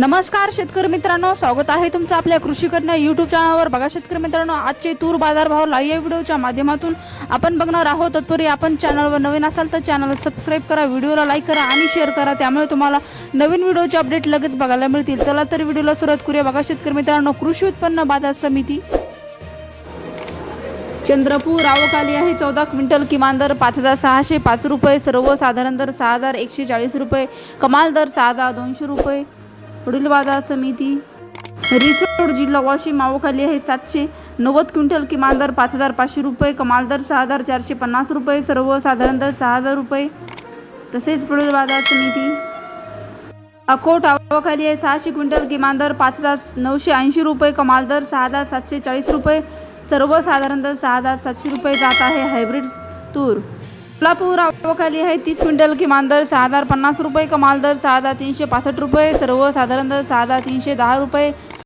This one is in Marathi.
नमस्कार शेतकरी मित्रांनो. स्वागत आहे तुमचं आपल्या कृषी करणं यूट्यूब चॅनलवर बघा शेतकरी मित्रांनो आजचे तूर बाजारभाव लाईव्ह व्हिडिओच्या माध्यमातून आपण बघणार आहोत. तत्पूर्वी आपण चॅनलवर नवीन असाल तर चॅनल सबस्क्राईब करा व्हिडिओला लाईक करा आणि शेअर करा. त्यामुळे तुम्हाला नवीन व्हिडिओचे अपडेट लगेच बघायला मिळतील. चला तर व्हिडिओला सुरुवात करूया. बघा शेतकरी मित्रांनो कृषी उत्पन्न बाजार समिती चंद्रपूर रावकाली आहे. चौदा क्विंटल किमान दर पाच हजार सहाशे पाच रुपये सर्वसाधारण दर सहा हजार एकशे चाळीस रुपये कमाल दर सहा हजार दोनशे रुपये पुढील बाजार समिती. रिसोड जिल्हा वाशिम आवक आहे सातशे नव्वद क्विंटल किमान दर पाच हजार पाचशे रुपये कमाल दर सहा हजार चारशे पन्नास रुपये सर्वसाधारण दर सहा हजार रुपये. तसेच पुढील बाजार समिती. अकोट आवाखाली आहे सहाशे क्विंटल किमान दर पाच हजार नऊशे ऐंशी रुपये कमाल दर सहा हजार सातशे चाळीस रुपये. सर्वसाधारण दर सहा हजार सातशे रुपये जात आहे हायब्रिड तूर. कोल्हापूर आवक आहे. तीस क्विंटल किमान दर सहा हजार पन्नास रुपये कमाल दर सहा हजार तीनशे पासष्ट रुपये सर्वसाधारण दर सहा हजार तीनशे दहा रुपये.